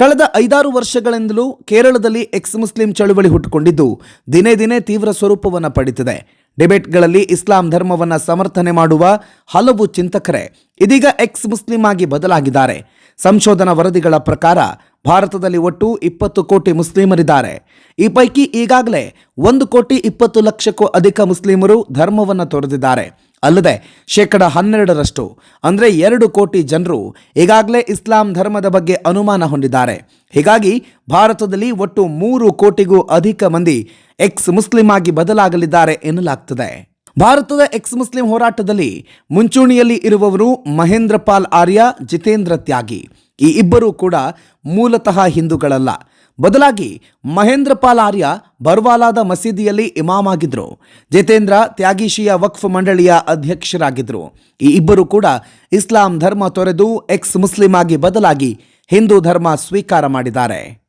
ಕಳೆದ ಐದಾರು ವರ್ಷಗಳಿಂದಲೂ ಕೇರಳದಲ್ಲಿ ಎಕ್ಸ್ ಮುಸ್ಲಿಂ ಚಳುವಳಿ ಹುಟ್ಟುಕೊಂಡಿದ್ದು, ದಿನೇ ದಿನೇ ತೀವ್ರ ಸ್ವರೂಪವನ್ನು ಪಡೆಯುತ್ತಿದೆ ಡಿಬೇಟ್ಗಳಲ್ಲಿ ಇಸ್ಲಾಂ ಧರ್ಮವನ್ನು ಸಮರ್ಥನೆ ಮಾಡುವ ಹಲವು ಚಿಂತಕರೇ ಇದೀಗ ಎಕ್ಸ್ ಮುಸ್ಲಿಂ ಆಗಿ ಬದಲಾಗಿದ್ದಾರೆ. ಸಂಶೋಧನಾ ವರದಿಗಳ ಪ್ರಕಾರ ಭಾರತದಲ್ಲಿ ಒಟ್ಟು ಇಪ್ಪತ್ತು ಕೋಟಿ ಮುಸ್ಲಿಮರಿದ್ದಾರೆ. ಈ ಪೈಕಿ ಈಗಾಗಲೇ ಒಂದು ಕೋಟಿ ಇಪ್ಪತ್ತು ಲಕ್ಷಕ್ಕೂ ಅಧಿಕ ಮುಸ್ಲಿಮರು ಧರ್ಮವನ್ನು ತೊರೆದಿದ್ದಾರೆ. ಅಲ್ಲದೆ ಶೇಕಡ ಹನ್ನೆರಡರಷ್ಟು, ಅಂದರೆ ಎರಡು ಕೋಟಿ ಜನರು ಈಗಾಗಲೇ ಇಸ್ಲಾಂ ಧರ್ಮದ ಬಗ್ಗೆ ಅನುಮಾನ ಹೊಂದಿದ್ದಾರೆ. ಹೀಗಾಗಿ ಭಾರತದಲ್ಲಿ ಒಟ್ಟು ಮೂರು ಕೋಟಿಗೂ ಅಧಿಕ ಮಂದಿ ಎಕ್ಸ್ ಮುಸ್ಲಿಂ ಆಗಿ ಬದಲಾಗಲಿದ್ದಾರೆ ಎನ್ನಲಾಗ್ತದೆ. ಭಾರತದ ಎಕ್ಸ್ ಮುಸ್ಲಿಂ ಹೋರಾಟದಲ್ಲಿ ಮುಂಚೂಣಿಯಲ್ಲಿ ಇರುವವರು ಮಹೇಂದ್ರ ಪಾಲ್ ಆರ್ಯ, ಜಿತೇಂದ್ರ ತ್ಯಾಗಿ. ಈ ಇಬ್ಬರೂ ಕೂಡ ಮೂಲತಃ ಹಿಂದೂಗಳಲ್ಲ. ಬದಲಾಗಿ ಮಹೇಂದ್ರ ಪಾಲ್ ಆರ್ಯ ಬರ್ವಾಲಾದ ಮಸೀದಿಯಲ್ಲಿ ಇಮಾಮ್ ಆಗಿದ್ರು. ಜಿತೇಂದ್ರ ತ್ಯಾಗೀಶಿಯ ವಕ್ಫ್ ಮಂಡಳಿಯ ಅಧ್ಯಕ್ಷರಾಗಿದ್ರು. ಈ ಇಬ್ಬರು ಕೂಡ ಇಸ್ಲಾಂ ಧರ್ಮ ತೊರೆದು ಎಕ್ಸ್ ಮುಸ್ಲಿಂ ಆಗಿ ಬದಲಾಗಿ ಹಿಂದೂ ಧರ್ಮ ಸ್ವೀಕಾರ ಮಾಡಿದ್ದಾರೆ.